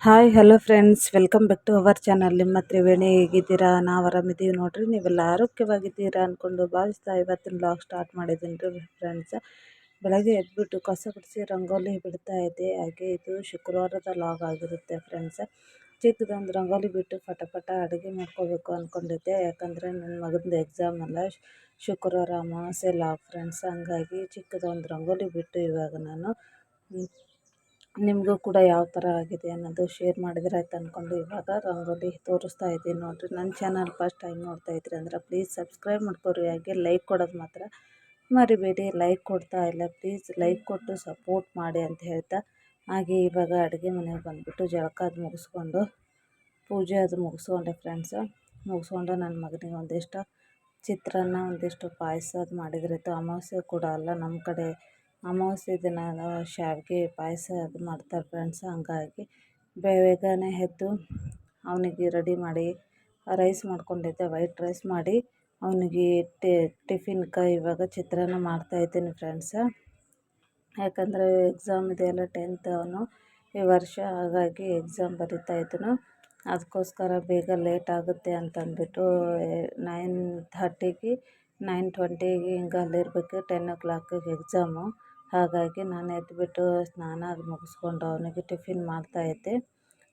Hi hello friends welcome back to our channel ನಿಮ್ಮ ತ್ರಿವೇಣಿ ಹೇಗಿದ್ದೀರಾ? ನಾವು ಆರಾಮಿದ್ದೀವಿ ನೋಡಿರಿ. ನೀವೆಲ್ಲ ಆರೋಗ್ಯವಾಗಿದ್ದೀರಾ ಅಂದ್ಕೊಂಡು ಭಾವಿಸ್ತಾ ಇವತ್ತಿನ ಬ್ಲಾಗ್ ಸ್ಟಾರ್ಟ್ ಮಾಡಿದ್ದೀನಿ ರೀ ಫ್ರೆಂಡ್ಸ್ ಬೆಳಗ್ಗೆ ಎದ್ಬಿಟ್ಟು ಕಸ ಗುಡಿಸಿ ರಂಗೋಲಿ ಬಿಡ್ತಾ ಇದ್ದೆ. ಹಾಗೆ ಇದು ಶುಕ್ರವಾರದ ಲಾಗ್ ಆಗಿರುತ್ತೆ ಫ್ರೆಂಡ್ಸ್ ಚಿಕ್ಕದೊಂದು ರಂಗೋಲಿ ಬಿಟ್ಟು ಪಟ ಪಟ ಅಡುಗೆ ಮಾಡ್ಕೋಬೇಕು ಅಂದ್ಕೊಂಡಿದ್ದೆ ಯಾಕಂದರೆ ನನ್ನ ಮಗಂದು ಎಕ್ಸಾಮ್ ಅಲ್ಲ. ಶುಕ್ರವಾರ ಅಮಾವಾಸ್ಯೆ ಲಾಗ್ ಫ್ರೆಂಡ್ಸ್ ಹಂಗಾಗಿ ಚಿಕ್ಕದೊಂದು ರಂಗೋಲಿ ಬಿಟ್ಟು ಇವಾಗ ನಾನು ನಿಮಗೂ ಕೂಡ ಯಾವ ಥರ ಆಗಿದೆ ಅನ್ನೋದು ಶೇರ್ ಮಾಡಿದ್ರೆ ಆಯ್ತು ಅಂದ್ಕೊಂಡು ಇವಾಗ ರಂಗೋಲಿ ತೋರಿಸ್ತಾ ಇದ್ದೀನಿ ನೋಡಿರಿ. ನನ್ನ ಚಾನಲ್ ಫಸ್ಟ್ ಟೈಮ್ ನೋಡ್ತಾ ಇದ್ರಿ ಅಂದ್ರೆ ಪ್ಲೀಸ್ ಸಬ್ಸ್ಕ್ರೈಬ್ ಮಾಡ್ಕೊರಿ. ಹಾಗೆ ಲೈಕ್ ಕೊಡೋದು ಮಾತ್ರ ಮರಿಬೇಡಿ. ಲೈಕ್ ಕೊಡ್ತಾ ಇಲ್ಲ ಪ್ಲೀಸ್ ಲೈಕ್ ಕೊಟ್ಟು ಸಪೋರ್ಟ್ ಮಾಡಿ ಅಂತ ಹೇಳ್ತಾ ಹಾಗೆ ಇವಾಗ ಅಡುಗೆ ಮನೆಗೆ ಬಂದುಬಿಟ್ಟು ಜಳಕ ಅದು ಮುಗಿಸ್ಕೊಂಡು ಪೂಜೆ ಅದು ಮುಗಿಸ್ಕೊಂಡೆ ಫ್ರೆಂಡ್ಸು ಮುಗಿಸ್ಕೊಂಡು ನನ್ನ ಮಗನಿಗೆ ಒಂದಿಷ್ಟು ಚಿತ್ರಾನ್ನ, ಒಂದಿಷ್ಟು ಪಾಯಸ ಅದು ಮಾಡಿದ್ರಿತ್ತು ಅಮಾವಾಸ್ಯೆ ಕೂಡ ಅಲ್ಲ ನಮ್ಮ ಕಡೆ ಅಮಾವಾಸ್ಯೆ ದಿನ ಶಾವಿಗೆ ಪಾಯಸ ಅದು ಮಾಡ್ತಾರೆ ಫ್ರೆಂಡ್ಸ್ ಹಂಗಾಗಿ ಬೇಗನೆ ಎದ್ದು ಅವನಿಗೆ ರೆಡಿ ಮಾಡಿ ರೈಸ್ ಮಾಡ್ಕೊಂಡಿದ್ದೆ ವೈಟ್ ರೈಸ್ ಮಾಡಿ ಅವನಿಗೆ ಟಿಫಿನ್ಗೆ ಇವಾಗ ಚಿತ್ರಾನ್ನ ಮಾಡ್ತಾಯಿದ್ದೀನಿ ಫ್ರೆಂಡ್ಸ ಯಾಕಂದರೆ ಎಕ್ಸಾಮ್ ಇದೆಯಲ್ಲ ಟೆಂತ್ ಅವನು, ಈ ವರ್ಷ ಹಾಗಾಗಿ ಎಕ್ಸಾಮ್ ಬರಿತಾ ಇದ್ದನು. ಅದಕ್ಕೋಸ್ಕರ ಬೇಗ ಲೇಟ್ ಆಗುತ್ತೆ ಅಂತಂದ್ಬಿಟ್ಟು ನೈನ್ ಥರ್ಟಿಗೆ ನೈನ್ ಟ್ವೆಂಟಿಗೆ ಹಿಂಗೆ ಅಲ್ಲಿರಬೇಕು ಟೆನ್ ಓ ಕ್ಲಾಕಿಗೆ ಎಕ್ಸಾಮು ಹಾಗಾಗಿ ನಾನು ಎದ್ದುಬಿಟ್ಟು ಸ್ನಾನ ಅದು ಮುಗಿಸ್ಕೊಂಡು ಅವನಿಗೆ ಟಿಫಿನ್ ಮಾಡ್ತಾಯಿದ್ದೆ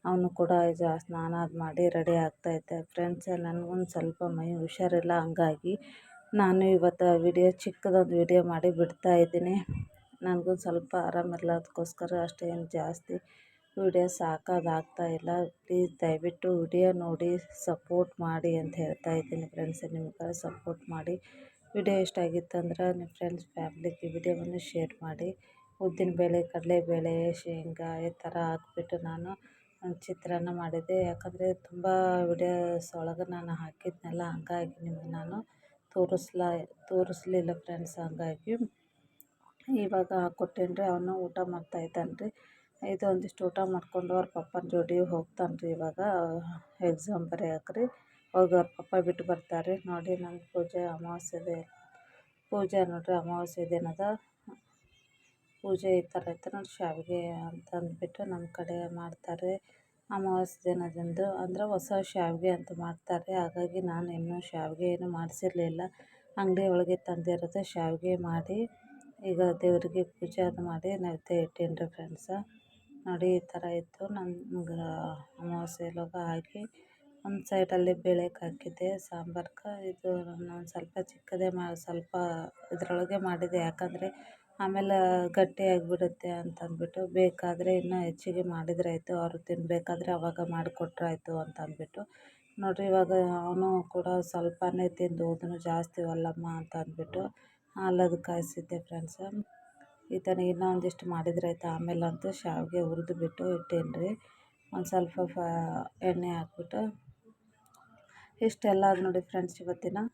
ಅವನು ಕೂಡ ಈಗ ಸ್ನಾನ ಅದು ಮಾಡಿ ರೆಡಿ ಆಗ್ತಾಯಿದ್ದೆ ಫ್ರೆಂಡ್ಸ್ ನನಗೊಂದು ಸ್ವಲ್ಪ ಮೈ ಹುಷಾರಿಲ್ಲ, ಹಾಗಾಗಿ ನಾನು ಇವತ್ತು ವಿಡಿಯೋ ಚಿಕ್ಕದೊಂದು ವಿಡಿಯೋ ಮಾಡಿ ಬಿಡ್ತಾಯಿದ್ದೀನಿ ನನಗೊಂದು ಸ್ವಲ್ಪ ಆರಾಮಿಲ್ಲ ಅದಕ್ಕೋಸ್ಕರ ಅಷ್ಟೇನು ಜಾಸ್ತಿ ವಿಡಿಯೋಸ್ ಇಲ್ಲ. ಪ್ಲೀಸ್ ದಯವಿಟ್ಟು ವಿಡಿಯೋ ನೋಡಿ ಸಪೋರ್ಟ್ ಮಾಡಿ ಅಂತ ಹೇಳ್ತಾ ಇದ್ದೀನಿ. ಫ್ರೆಂಡ್ಸ್ ನಿಮ್ಗೆ ಸಪೋರ್ಟ್ ಮಾಡಿ. ವಿಡಿಯೋ ಇಷ್ಟ ಆಗಿತ್ತಂದ್ರೆ ನಿಮ್ಮ ಫ್ರೆಂಡ್ಸ್, ಫ್ಯಾಮ್ಲಿಗೆ ವಿಡಿಯೋವನ್ನು ಶೇರ್ ಮಾಡಿ. ಉದ್ದಿನಬೇಳೆ ಕಡಲೆಬೇಳೆ, ಶೇಂಗಾ ಈ ಥರ ಹಾಕ್ಬಿಟ್ಟು ನಾನು ಚಿತ್ರಾನ್ನ ಮಾಡಿದ್ದೆ ಯಾಕಂದರೆ ತುಂಬ ವಿಡಿಯೋಸ್ ಒಳಗೆ ನಾನು ಹಾಕಿದ್ನಲ್ಲ, ಹಂಗಾಗಿ ನಿಮ್ಗೆ ನಾನು ತೋರಿಸ್ಲ, ತೋರಿಸ್ಲಿಲ್ಲ ಫ್ರೆಂಡ್ಸ್, ಹಂಗಾಗಿ. ಇವಾಗ ಹಾಕ್ಕೊಟ್ಟೇನಿ ರೀ, ಅವನು ಊಟ ಮಾಡ್ತಾಯಿದ್ದಾನೆ ರೀ. ಇದು ಒಂದಿಷ್ಟು ಊಟ ಮಾಡಿಕೊಂಡು ಅವ್ರ ಪಪ್ಪನ ಜೋಡಿ ಹೋಗ್ತಾನೆ ರೀ ಇವಾಗ, ಎಕ್ಸಾಮ್ ಬರೆಯೋಕೆ ರೀ. ಹೋಗಿ ಅವ್ರ ಪಪ್ಪ ಬಿಟ್ಟು ಬರ್ತಾರೆ. ನೋಡಿ ನನ್ನ ಪೂಜೆ ಅಮಾವಾಸ್ಯೆದೆ ಪೂಜೆ ನೋಡಿರಿ ಅಮಾವಾಸ್ಯೆ ದಿನದ ಪೂಜೆ ಈ ಥರ ಇತ್ತು ನೋಡಿ ಶಾವಿಗೆ ಅಂತ ಅಂದ್ಬಿಟ್ಟು ನಮ್ಮ ಕಡೆ ಮಾಡ್ತಾರೆ. ಅಮಾವಾಸ್ಯೆ ದಿನದಂದು ಅಂದರೆ ಹೊಸ ಶಾವಿಗೆ ಅಂತ ಮಾಡ್ತಾರೆ. ಹಾಗಾಗಿ ನಾನು ಇನ್ನೂ ಶಾವಿಗೆ ಏನು ಮಾಡಿಸಿರ್ಲಿಲ್ಲ. ಅಂಗಡಿ ಒಳಗೆ ತಂದಿರೋದು ಶಾವಿಗೆ ಮಾಡಿ ಈಗ ದೇವರಿಗೆ ಪೂಜೆ ಅದು ಮಾಡಿ ನೈವೇದ್ಯ ಇಟ್ಟೀನಿ ರೀ ಫ್ರೆಂಡ್ಸ ನೋಡಿ ಈ ಥರ ಇತ್ತು. ನನ್ಗೆ ಅಮಾವಾಸ್ಯೆಲೋಗ ಹಾಕಿ ಒಂದು ಸೈಡಲ್ಲಿ ಬೇಳೆಗೆ ಹಾಕಿದ್ದೆ ಸಾಂಬಾರ್ಗೆ ಇದು ನಾನು ಸ್ವಲ್ಪ ಚಿಕ್ಕದೇ ಮಾ, ಸ್ವಲ್ಪ ಇದರೊಳಗೆ ಮಾಡಿದ್ದೆ. ಯಾಕಂದರೆ ಆಮೇಲೆ ಗಟ್ಟಿ ಆಗಿಬಿಡುತ್ತೆ ಅಂತ ಅಂದ್ಬಿಟ್ಟು ಬೇಕಾದರೆ ಇನ್ನೂ ಹೆಚ್ಚಿಗೆ ಮಾಡಿದ್ರೆ ಅವರು ತಿನ್ನಬೇಕಾದ್ರೆ ಅವಾಗ ಮಾಡಿಕೊಟ್ರೆ ಆಯಿತು ಅಂತ ಅಂದ್ಬಿಟ್ಟು ನೋಡಿರಿ, ಇವಾಗ ಅವನು ಕೂಡ ಸ್ವಲ್ಪನೇ ತಿಂದು ಹೋದನು ಜಾಸ್ತಿ ಅಲ್ಲಮ್ಮ ಅಂತ ಅಂದ್ಬಿಟ್ಟು ಹಾಲದು ಕಾಯಿಸಿದ್ದೆ ಫ್ರೆಂಡ್ಸ. ಈ ಥರ ಇನ್ನೂ ಒಂದಿಷ್ಟು ಮಾಡಿದ್ರೆ ಆಯ್ತು ಆಮೇಲಂತೂ ಶಾವಿಗೆ ಹುರಿದು ಬಿಟ್ಟು ಇಟ್ಟೇನಿ ರೀ ಒಂದು ಸ್ವಲ್ಪ ಫ, ಎಣ್ಣೆ ಹಾಕ್ಬಿಟ್ಟು ಇಷ್ಟೆಲ್ಲ ನೋಡಿ ಫ್ರೆಂಡ್ಸ್ ಇವತ್ತಿನ?